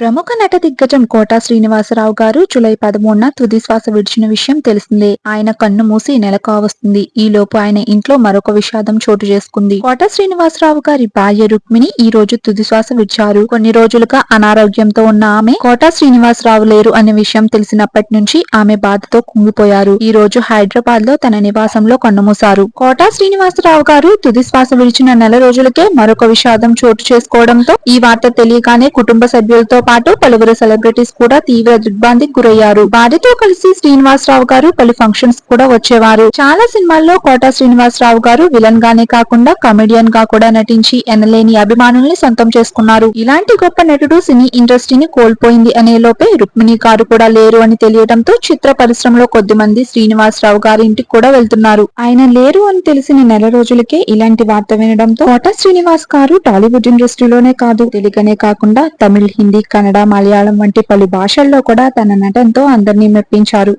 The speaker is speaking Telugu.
ప్రముఖ నట దిగ్గజం కోటా శ్రీనివాసరావు గారు జులై పదమూడున తుది శ్వాస విడిచిన విషయం తెలిసిందే. ఆయన కన్ను మూసి నెల వస్తుంది ఈ లోపు ఆయన ఇంట్లో మరొక విషాదం చోటు చేసుకుంది. కోటా శ్రీనివాసరావు గారి భార్య రుక్మిణి ఈ రోజు తుది శ్వాస విడిచారు. కొన్ని రోజులుగా అనారోగ్యంతో ఉన్న ఆమె కోటా శ్రీనివాసరావు లేరు అనే విషయం తెలిసినప్పటి నుంచి ఆమె బాధతో కుంగిపోయారు. ఈ రోజు హైదరాబాద్లో తన నివాసంలో కన్నుమూశారు కోటా శ్రీనివాసరావు గారు తుది శ్వాస విడిచిన నెల రోజులకే మరొక విషాదం చోటు చేసుకోవడంతో ఈ వార్త తెలియగానే కుటుంబ సభ్యులతో పాటు పలువురు సెలబ్రిటీస్ కూడా తీవ్ర దిగ్భ్రాంతికి గురయ్యారు. భార్యతో కలిసి శ్రీనివాసరావు గారు పలు ఫంక్షన్స్ కూడా వచ్చేవారు. చాలా సినిమాల్లో కోటా శ్రీనివాసరావు గారు విలన్ గానే కాకుండా కమెడియన్గా కూడా నటించి ఎనలేని అభిమానుల్ని సొంతం చేసుకున్నారు. ఇలాంటి గొప్ప నటుడు సినీ ఇండస్ట్రీని కోల్పోయింది అనే లోపే రుక్మిణి గారు కూడా లేరు అని తెలియడంతో చిత్ర పరిశ్రమలో కొద్ది మంది శ్రీనివాసరావు గారి ఇంటికి కూడా వెళ్తున్నారు. ఆయన లేరు అని తెలిసిన నెల రోజులకే ఇలాంటి వార్త వినడంతో కోట శ్రీనివాస్ గారు టాలీవుడ్ ఇండస్ట్రీలోనే కాదు తెలుగనే కాకుండా తమిళ్ హిందీ కన్నడ మలయాళం వంటి పలు భాషల్లో కూడా తన నటనతో అందరినీ మెప్పించారు.